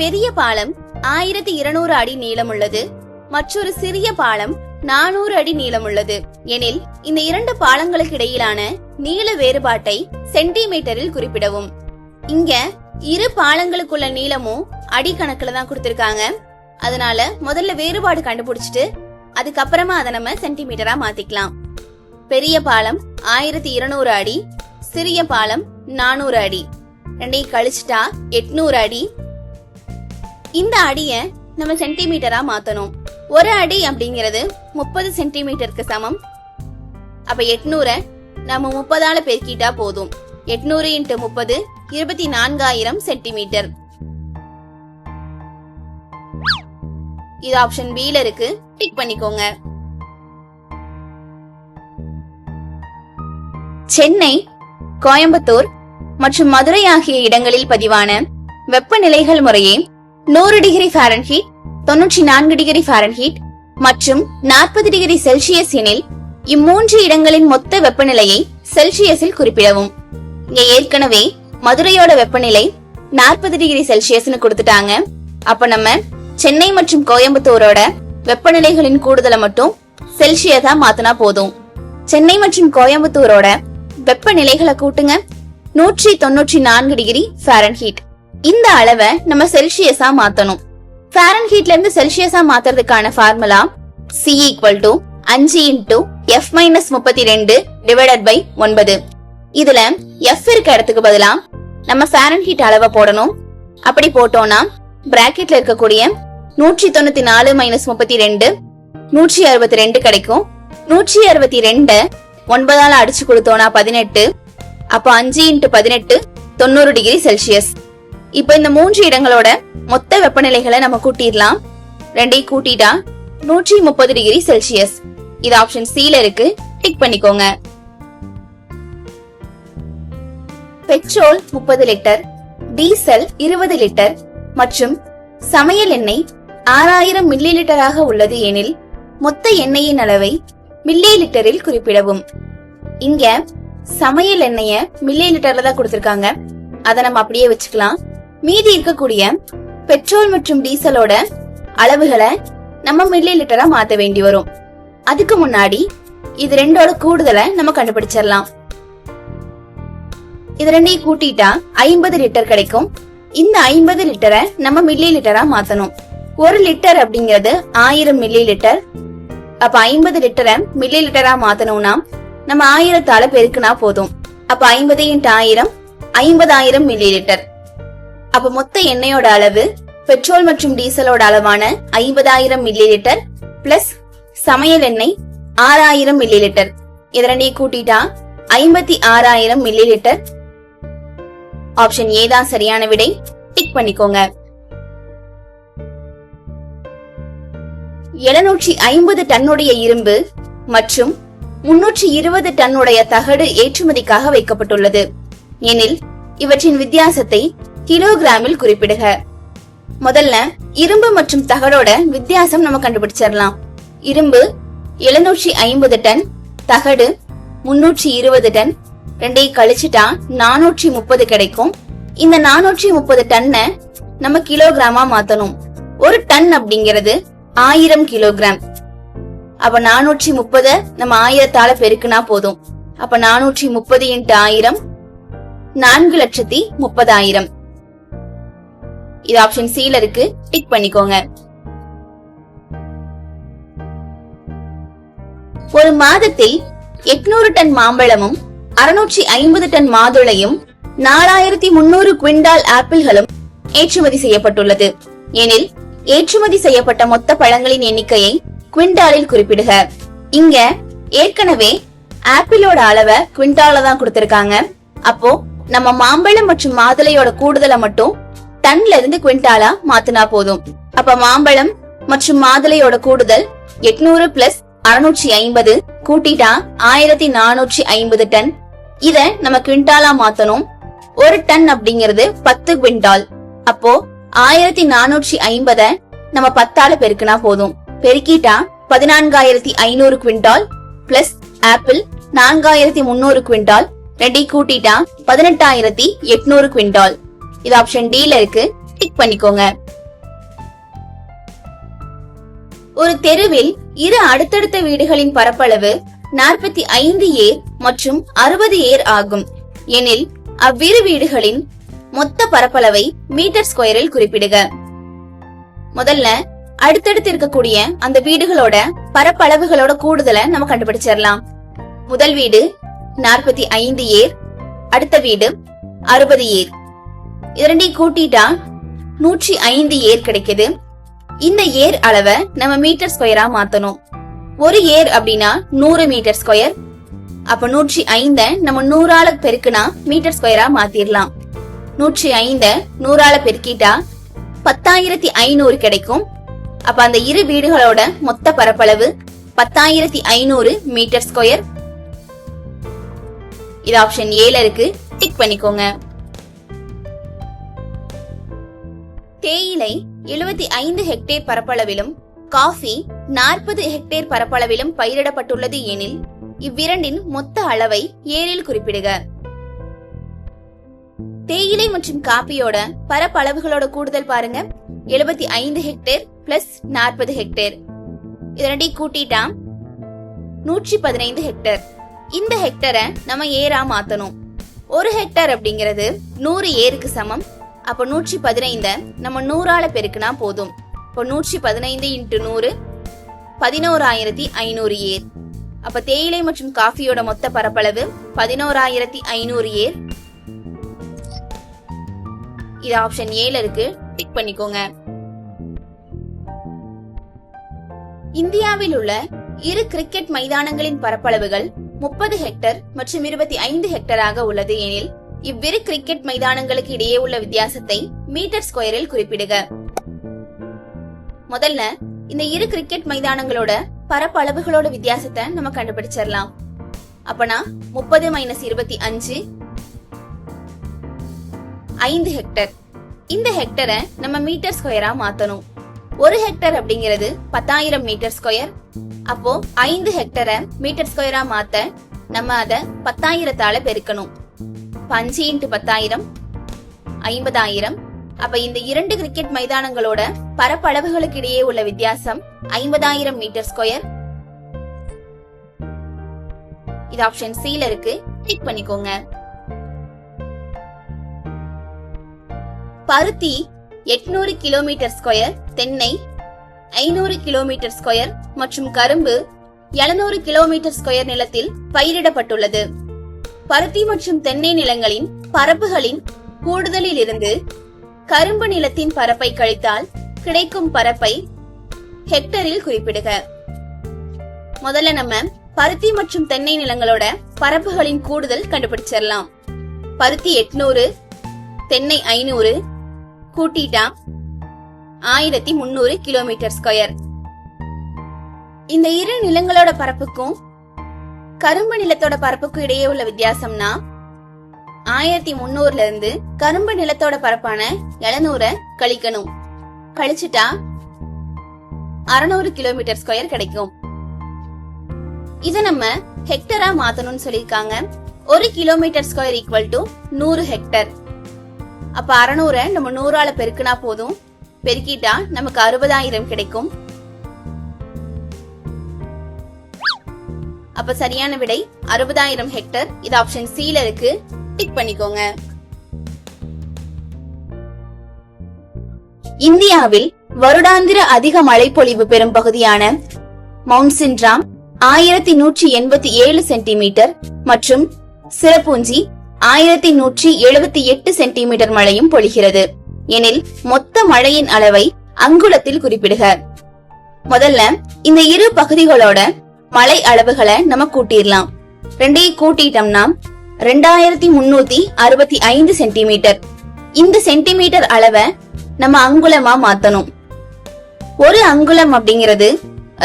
பெரிய பாலம் ஆயிரத்தி இருநூறு அடி நீளம் உள்ளது மற்றொரு சிறிய பாலம் நானூறு அடி நீளம் உள்ளது எனில் இந்த இரண்டு பாலங்களுக்கு இடையிலான நீள வேறுபாட்டை சென்டிமீட்டரில் குறிப்பிடவும். இங்க இரு பாலங்களுக்குள்ள நீளமும் அடி கணக்குல தான் கொடுத்திருக்காங்க. அதனால முதல்ல வேறுபாடு கண்டுபிடிச்சிட்டு அதுக்கப்புறமா அதை நம்ம சென்டிமீட்டரா மாத்திக்கலாம். பெரிய பாலம் ஆயிரத்தி இருநூறு அடி சிறிய பாலம் நானூறு அடி. ரெண்டையும் கழிச்சிட்டா எட்நூறு அடி இந்த அடியை நம்ம சென்டிமீட்டரா மாத்தணும். ஒரு அடி அப்படிங்கிறது முப்பது சென்டிமீட்டருக்கு சமம். அப்ப எட்நூறை நம்ம முப்பதால பெருக்கிட்டா போதும். எட்நூறு இன்ட்டு முப்பது இருபத்தி நான்காயிரம் சென்டிமீட்டர் இது ஆப்ஷன் பில இருக்கு. டிக் பண்ணிக்கோங்க. சென்னை கோயம்புத்தூர் மற்றும் மதுரை ஆகிய இடங்களில் பதிவான வெப்பநிலைகள் முறையே நூறு டிகிரி ஃபாரன்ஹீட் தொன்னூற்றி நான்கு டிகிரி ஃபாரன்ஹீட் மற்றும் நாற்பது டிகிரி செல்சியஸ் எனில் இம்மூன்று இடங்களின் மொத்த வெப்பநிலையை செல்சியஸில் குறிப்பிடவும். இங்க ஏற்கனவே மதுரையோட வெப்பநிலை நாற்பது டிகிரி செல்சியஸ்னு கொடுத்துட்டாங்க. அப்ப நம்ம சென்னை மற்றும் கோயம்புத்தூரோட வெப்பநிலைகளின் கூடுதலை மட்டும் செல்சியஸா மாத்தினா போதும். சென்னை மற்றும் கோயம்புத்தூரோட வெப்பநிலைகளை கூட்டுங்க. நூற்றி தொண்ணூற்றி நான்கு டிகிரி ஃபாரன்ஹீட். இந்த அளவை நம்ம செல்சியஸா மாத்தணும். ஃபாரன்ஹீட்ல இருந்து செல்சியஸா மாத்துறதுக்கான ஃபார்முலா சி ஈக்குவல் டு அஞ்சு இன்டூ எஃப் மைனஸ் முப்பத்தி ரெண்டு டிவைடட் பை ஒன்பது. இதுல எஃப் இருக்க இடத்துக்கு பதிலா நம்ம ஃபாரன்ஹீட் அளவை போடணும். அப்படி போட்டோம்னா பிராக்கெட்ல இருக்கக்கூடிய நூற்றி தொண்ணூத்தி நாலு மைனஸ் முப்பத்தி ரெண்டு நூற்றி அறுபத்தி ரெண்டு கிடைக்கும். நூற்றி அறுபத்தி ரெண்டு ஒன்பதால அடிச்சு கொடுத்தோம்னா பதினெட்டு அப்போ அஞ்சு இன்ட்டு பதினெட்டு தொண்ணூறு டிகிரி செல்சியஸ் இப்ப இந்த மூன்று இடங்களோட மொத்த வெப்பநிலைகளை நம்ம கூட்டிடலாம். ரெண்டையும் கூட்டிட்டா நூற்றி முப்பது டிகிரி செல்சியஸ். இது ஆப்ஷன் சில இருக்கு. டிக் பண்ணிக்கோங்க. பெட்ரோல் முப்பது லிட்டர் டீசல் இருபது லிட்டர் மற்றும் சமையல் எண்ணெய் ஆறாயிரம் மில்லி லிட்டராக உள்ளது எனில் மொத்த எண்ணெயின் அளவை மில்லி லிட்டரில் குறிப்பிடவும். இங்க சமையல் எண்ணெய மில்லி லிட்டர்ல தான் கொடுத்திருக்காங்க. அதை நம்ம அப்படியே வச்சுக்கலாம். மீதி இருக்கக்கூடிய பெட்ரோல் மற்றும் டீசலோட அளவுகளை நம்ம மில்லி லிட்டரா மாத்த வேண்டி வரும். அதுக்கு முன்னாடி இது ரெண்டோட கூடுதலை நம்ம கண்டுபிடிச்சிடலாம். இது ரெண்டையும் கூட்டிட்டா ஐம்பது லிட்டர் கிடைக்கும். இந்த ஐம்பது லிட்டரை நம்ம மில்லி லிட்டரா மாத்தணும். ஒரு லிட்டர் அப்படிங்கிறது ஆயிரம் மில்லி லிட்டர் அப்ப ஐம்பது லிட்டரை மில்லி லிட்டரா மாத்தணும்னா நம்ம ஆயிரத்தால பெருக்குனா போதும். அப்ப ஐம்பது இன்ட்டு ஆயிரம் ஐம்பதாயிரம் மில்லி லிட்டர் அப்ப மொத்த எண்ணெயோட அளவு பெட்ரோல் மற்றும் டீசலோட அளவான ஐம்பதாயிரம் மில்லி லிட்டர் பிளஸ் சமையல் எண்ணெய் ஆறாயிரம் மில்லி லிட்டர் இதரண்டையும் கூட்டிட்டா ஐம்பத்தி ஆறாயிரம் மில்லி லிட்டர் ஆப்ஷன் ஏ தான் சரியான விடை. டிக் பண்ணிக்கோங்க. எழுநூற்றி ஐம்பது டன்னுடைய இரும்பு மற்றும் முன்னூற்றி இருபது டன்னுடைய தகடு ஏற்றுமதிக்காக வைக்கப்பட்டுள்ளது. எனில் இவற்றின் வித்தியாசத்தை கிலோகிராமில் குறிப்பிடுக. முதல்ல இரும்பு மற்றும் தகடோட வித்தியாசம் நம்ம கண்டுபிடிச்சிடலாம். இரும்பு எழுநூற்றி ஐம்பது டன் தகடு முன்னூற்றி இருபது டன் ரெண்டையும் கழிச்சுட்டா நானூற்றி முப்பது கிடைக்கும். இந்த நானூற்றி முப்பது டன்னை நம்ம கிலோகிராமா மாத்தணும். ஒரு டன் அப்படிங்கிறது ஆயிரம் கிலோகிராம். அப்ப நானூற்றி முப்பத நம்ம ஆயிரத்தால பெருக்குனா போதும். அப்ப நானூற்றி முப்பது இன்ட்டு ஆயிரம் நான்கு லட்சத்தி முப்பதாயிரம். இது ஆப்ஷன் சில இருக்கு. டிக் பண்ணிக்கோங்க. ஒரு மாதத்தில் எட்நூறு டன் மாம்பழமும் அறுநூற்றி ஐம்பது டன் மாதுளையும் நாலாயிரத்தி முன்னூறு குவிண்டால் ஆப்பிள்களும் ஏற்றுமதி செய்யப்பட்டுள்ளது. எனில் ஏற்றுமதி செய்யப்பட்ட மொத்த பழங்களின் எண்ணிக்கையை குவிண்டாலில் குறிப்பிடுக. இங்க ஏற்கனவே ஆப்பிளோட அளவை குவிண்டால தான் கொடுத்திருக்காங்க. அப்போ நம்ம மாம்பழம் மற்றும் மாதுளையோட கூடுதலை மட்டும் டன்ல இருந்து குவிண்டாலா மாத்தினா போதும். அப்ப மாம்பழம் மற்றும் மாதுளையோட கூடுதல் எட்நூறு பிளஸ் அறுநூற்றி ஐம்பது கூட்டிட்டா ஆயிரத்தி நானூற்றி ஐம்பது டன். இத நம்ம குவிண்டாலா மாத்தணும். ஒரு டன் அப்படிங்கிறது பத்து குவிண்டால். அப்போ ஆயிரத்தி நானூற்றி ஐம்பத நம்ம பத்தால பெருக்கினா போதும். பெருக்கிட்டா பதினான்காயிரத்தி ஐநூறு குவிண்டால் பிளஸ் ஆப்பிள் நான்காயிரத்தி முன்னூறு குவிண்டால். ரெடி கூட்டிட்டா பதினெட்டாயிரத்தி எட்நூறு குவிண்டால். இது ஆப்ஷன் டில இருக்கு. டிக் பண்ணிக்கோங்க. ஒரு தெருவில் இரு அடுத்தடுத்த வீடுகளின் பரப்பளவு நாற்பத்தி ஐந்து ஏர் மற்றும் அறுபது ஏர் ஆகும். எனில் அவ்விரு வீடுகளின் மொத்த பரப்பளவை மீட்டர் ஸ்கொயரில் குறிப்பிடுக. முதல்ல அடுத்தடுத்து இருக்கக்கூடிய அந்த வீடுகளோட பரப்பளவுகளோட கூடுதலை நம்ம கண்டுபிடிச்சிடலாம். முதல் வீடு நாற்பத்தி ஐந்து ஏர் அடுத்த வீடு அறுபது ஏர். இரண்டையும் கூட்டிட்டா நூற்றி ஐந்து ஏர் கிடைக்குது. இந்த ஏர் அளவை நம்ம மீட்டர் ஸ்கொயரா மாத்தணும். ஒரு ஏர் அப்படின்னா நூறு மீட்டர் ஸ்கொயர் அப்ப நூற்றி ஐந்த நம்ம நூறால பெருக்குனா மீட்டர் ஸ்கொயரா மாத்திரலாம். நூற்றி ஐந்த நூறால பெருக்கிட்டா பத்தாயிரத்தி ஐநூறு கிடைக்கும். அப்ப அந்த இரு வீடுகளோட மொத்த பரப்பளவு பத்தாயிரத்தி ஐநூறு மீட்டர் ஸ்கொயர் இது ஆப்ஷன் ஏல இருக்கு. டிக் பண்ணிக்கோங்க. தேயிலை எழுபத்தி ஐந்து ஹெக்டேர் பரப்பளவிலும் காஃபி நாற்பது ஹெக்டேர் பரப்பளவிலும் பயிரிடப்பட்டுள்ளது எனில் இவ்விரண்டின் மொத்த அளவை ஏரில் குறிப்பிடுக. தேயிலை மற்றும் காப்பியோட பரப்பளவுகளோட கூடுதல் பாருங்க. எழுபத்தி ஐந்து ஹெக்டேர் பிளஸ் நாற்பது ஹெக்டேர். இதனடி கூட்டிட்டா நூற்றி பதினைந்து ஹெக்டேர். இந்த ஹெக்டரை நம்ம ஏரா மாத்தணும். ஒரு ஹெக்டர் அப்படிங்கிறது நூறு ஏருக்கு சமம். அப்ப நூற்றி பதினைந்த நம்ம நூறால பெருக்குனா போதும். இப்போ நூற்றி பதினைந்து இன்ட்டு நூறு பதினோராயிரத்தி ஐநூறு ஏர். அப்ப தேயிலை மற்றும் காஃபியோட மொத்த பரப்பளவு பதினோராயிரத்தி ஐநூறு ஏர். இது ஆப்ஷன் ஏல இருக்கு. டிக் பண்ணிக்கோங்க. இந்தியாவில் உள்ள இரு கிரிக்கெட் மைதானங்களின் பரப்பளவுகள் முப்பது ஹெக்டர் மற்றும் இருபத்தி ஐந்து ஹெக்டராக உள்ளது எனில் இவ்விரு கிரிக்கெட் மைதானங்களுக்கு இடையே உள்ள வித்தியாசத்தை மீட்டர் ஸ்கொயரில் குறிப்பிடுக. முதல்ல இந்த இரு கிரிக்கெட் மைதானங்களோட பரப்பளவுகளோட வித்தியாசத்தை நம்ம கண்டுபிடிச்சிடலாம். அப்பனா முப்பது மைனஸ் இருபத்தி அஞ்சு ஐந்து ஹெக்டர் இந்த ஹெக்டரை நம்ம மீட்டர் ஸ்கொயரா மாத்தணும். ஒரு ஹெக்டர் அப்படிங்கிறது பத்தாயிரம் மீட்டர் ஸ்கொயர் அப்போ ஐந்து ஹெக்டரை மீட்டர் ஸ்கொயரா மாத்த நம்ம அதை பத்தாயிரத்தால பெருக்கணும். பஞ்சு இன்ட்டு பத்தாயிரம் ஐம்பதாயிரம். அப்ப இந்த இரண்டு கிரிக்கெட் மைதானங்களோட பரப்பளவுகளுக்கு இடையே உள்ள வித்தியாசம் ஐம்பதாயிரம் மீட்டர் ஸ்கொயர் இது ஆப்ஷன் சில இருக்கு. கிளிக் பண்ணிக்கோங்க. பருத்தி எட்நூறு கிலோமீட்டர் ஸ்கொயர் தென்னை ஐநூறு கிலோமீட்டர் ஸ்கொயர் மற்றும் கரும்பு எழுநூறு கிலோமீட்டர் ஸ்கொயர் நிலத்தில் பயிரிடப்பட்டுள்ளது. பருத்தி மற்றும் தென்னை நிலங்களின் பரப்புகளின் கூடுதலில் இருந்து கரும்பு நிலத்தின் பரப்பை கழித்தால் கிடைக்கும் பரப்பை ஹெக்டரில் குறிப்பிடுக. முதல்ல நம்ம பருத்தி மற்றும் தென்னை நிலங்களோட பரப்புகளின் கூடுதல் கண்டுபிடிச்சிடலாம். பருத்தி எட்நூறு தென்னை ஐநூறு கூட்டிட்டா ஆயிரத்தி முன்னூறு கிலோமீட்டர் ஸ்கொயர் இந்த இரு நிலங்களோட பரப்புக்கும் கரும்பு நிலத்தோட பரப்புக்கும் இடையே உள்ள வித்தியாசம்னா ஆயிரத்தி முன்னூறுல இருந்து கரும்பு நிலத்தோட பரப்பான எழுநூற கழிக்கணும். கழிச்சுட்டா அறுநூறு கிலோமீட்டர் ஸ்கொயர் கிடைக்கும். இத நம்ம ஹெக்டரா மாத்தணும்னு சொல்லிருக்காங்க ஒரு கிலோமீட்டர் ஸ்கொயர் ஈக்குவல் டு நூறு ஹெக்டர். அப்ப அறநூற நம்ம நூறால பெருக்குனா போதும். பெருக்கிட்டா நமக்கு அறுபதாயிரம் கிடைக்கும். அப்ப சரியான விடை அறுபதாயிரம் ஹெக்டர் இது ஆப்ஷன் சில இருக்கு. டிக் பண்ணிக்கோங்க. இந்தியாவில் வருடாந்திர அதிக மழைப்பொழிவு பெறும் பகுதியான மவுண்ட் சின்ட்ராம் ஆயிரத்தி நூற்றி எண்பத்தி ஏழு சென்டிமீட்டர் மற்றும் சிறப்பூஞ்சி ஆயிரத்தி நூற்றி எழுபத்தி எட்டு சென்டிமீட்டர் மழையும் பொழிகிறது. எனில் மொத்த மழையின் அளவை அங்குலத்தில் குறிப்பிடுக. முதல்ல இந்த இரு பகுதிகளோட மழை அளவுகளை நம்ம கூட்டிடலாம். ரெண்டையும் கூட்டிட்டோம்னா ரெண்டாயிரத்தி முன்னூத்தி அறுபத்தி ஐந்து சென்டிமீட்டர். இந்த சென்டிமீட்டர் அளவை நம்ம அங்குலமா மாத்தணும். ஒரு அங்குலம் அப்படிங்கிறது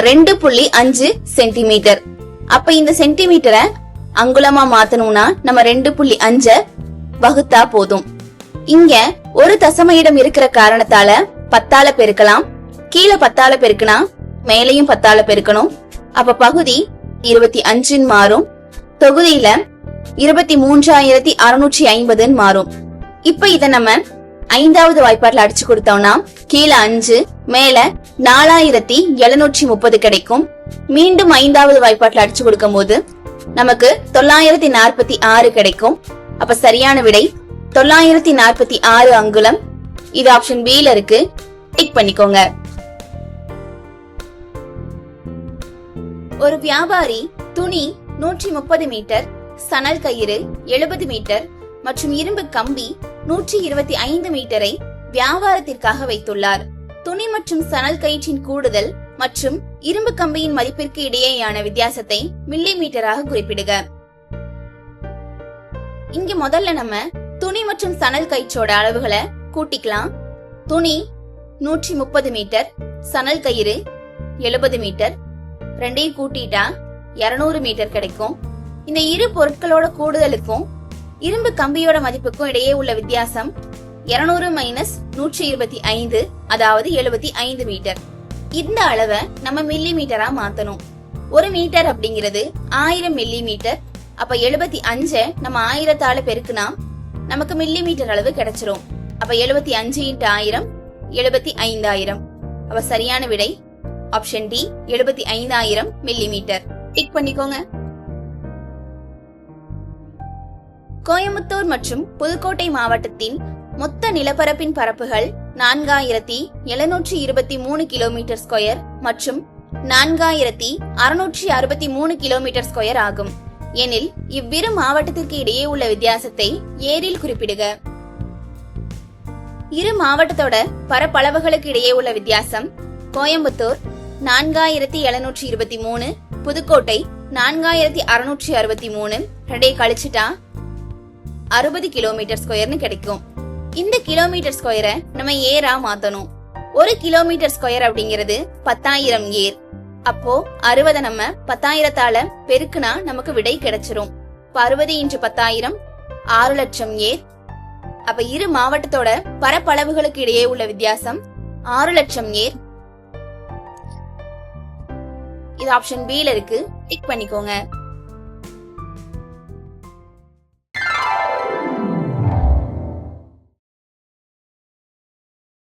ரெண்டு புள்ளி அஞ்சு சென்டிமீட்டர். அப்ப இந்த சென்டிமீட்டரை அங்குலமா மாத்தணும்னா நம்ம ரெண்டு புள்ளி அஞ்ச வகுத்தா போதும். இங்க ஒரு தசம இடம் இருக்கிற காரணத்தால பத்தால பெருக்கலாம். கீழே பத்தால பெருக்குனா மேலையும் பத்தால பெருக்கணும். அப்ப பகுதி இருபத்தி அஞ்சுன்னு மாறும். தொகுதியில இருபத்தி மூன்றாயிரத்தி அறுநூற்றி ஐம்பதுன்னு மாறும். இப்ப இத நம்ம ஐந்தாவது வாய்ப்பாட்டில் அடிச்சு கொடுத்தோம்னா கீழே அஞ்சு மேல நாலாயிரத்தி எழுநூற்றி முப்பது கிடைக்கும். மீண்டும் ஐந்தாவது வாய்ப்பாட்டில் அடிச்சு கொடுக்கும் போது நமக்கு தொள்ளாயிரத்தி நாற்பத்தி ஆறு கிடைக்கும். அப்ப சரியான விடை தொள்ளாயிரத்தி நாற்பத்தி ஆறு அங்குலம். இது ஆப்ஷன் பி ல இருக்கு. டிக் பண்ணிக்கோங்க. ஒரு வியாபாரி துணி நூற்றி முப்பது மீட்டர் சணல் கயிறு எழுபது மீட்டர் மற்றும் இரும்பு கம்பி நூற்றி இருபத்தி ஐந்து மீட்டரை வியாபாரத்திற்காக வைத்துள்ளார். துணி மற்றும் சணல் கயிற்றின் கூடுதல் மற்றும் இரும்பு கம்பியின் மதிப்பிற்கு இடையேயான வித்தியாசத்தை மில்லி மீட்டராக குறிப்பிடுக. இங்க முதல்ல நம்ம துணி மற்றும் சணல் கயிற்றோட அளவுகளை கூட்டிக்கலாம். துணி நூற்றி முப்பது மீட்டர் சணல் கயிறு எழுபது மீட்டர் ரெண்டையும் கூட்டிட்டா 200 மீட்டர் கிடைக்கும். இந்த இரு பொருட்களோட கூடுதலுக்கும் இரும்பு கம்பியோட மதிப்புக்கும் இடையே உள்ள வித்தியாசம் 200 மைனஸ் நூற்றி இருபத்தி ஐந்து அதாவது எழுபத்தி ஐந்து மீட்டர். இந்த அளவை நம்ம மில்லி மீட்டரா மாத்தணும். ஒரு மீட்டர் அப்படிங்கிறது ஆயிரம் மில்லி மீட்டர் அப்ப எழுபத்தி அஞ்ச நம்ம ஆயிரத்தால பெருக்குனா நமக்கு மில்லி மீட்டர் அளவு கிடைச்சிரும். அப்ப எழுபத்தி அஞ்சு இன்ட்டு ஆயிரம் எழுபத்தி ஐந்தாயிரம். அப்ப சரியான விடை ஆப்ஷன் டி எழுபத்தி ஐந்தாயிரம் மில்லி மீட்டர் டிக் பண்ணிக்கோங்க. கோயம்புத்தூர் மற்றும் புதுக்கோட்டை மாவட்டத்தின் மொத்த நிலப்பரப்பின் பரப்புகள் நான்காயிரத்தி எழுநூற்றி இருபத்தி மூணு கிலோமீட்டர் ஸ்கொயர் மற்றும் நான்காயிரத்தி அறுநூற்றி அறுபத்தி மூணு கிலோமீட்டர் ஸ்கொயர் ஆகும். எனில் இவ்விரு மாவட்டத்திற்கு இடையே உள்ள வித்தியாசத்தை ஏரில் குறிப்பிடுக. இரு மாவட்டத்தோட பரப்பளவுகளுக்கு இடையே உள்ள வித்தியாசம் கோயம்புத்தூர் நான்காயிரத்தி எழுநூற்றி இருபத்தி மூணு புதுக்கோட்டை நான்காயிரத்தி அறுநூற்றி அறுபத்தி மூணு ரெண்டையும் கழிச்சுட்டா? அறுபது கிலோமீட்டர் ஸ்கொயர்னு கிடைக்கும். இந்த கிலோமீட்டர் ஸ்கொயரை நம்ம ஏரா மாத்தணும். ஒரு கிலோமீட்டர் ஸ்கொயர் அப்படிங்கிறது பத்தாயிரம் ஏர். அப்போ அறுபதை நம்ம பத்தாயிரத்தால பெருக்குனா நமக்கு விடை கிடைச்சிரும். இப்ப அறுபது இன்று பத்தாயிரம் ஆறு லட்சம் ஏர். அப்ப இரு மாவட்டத்தோட பரப்பளவுகளுக்கு இடையே உள்ள வித்தியாசம் ஆறு லட்சம் ஏர். இது ஆப்ஷன் பி ல இருக்கு. டிக் பண்ணிக்கோங்க.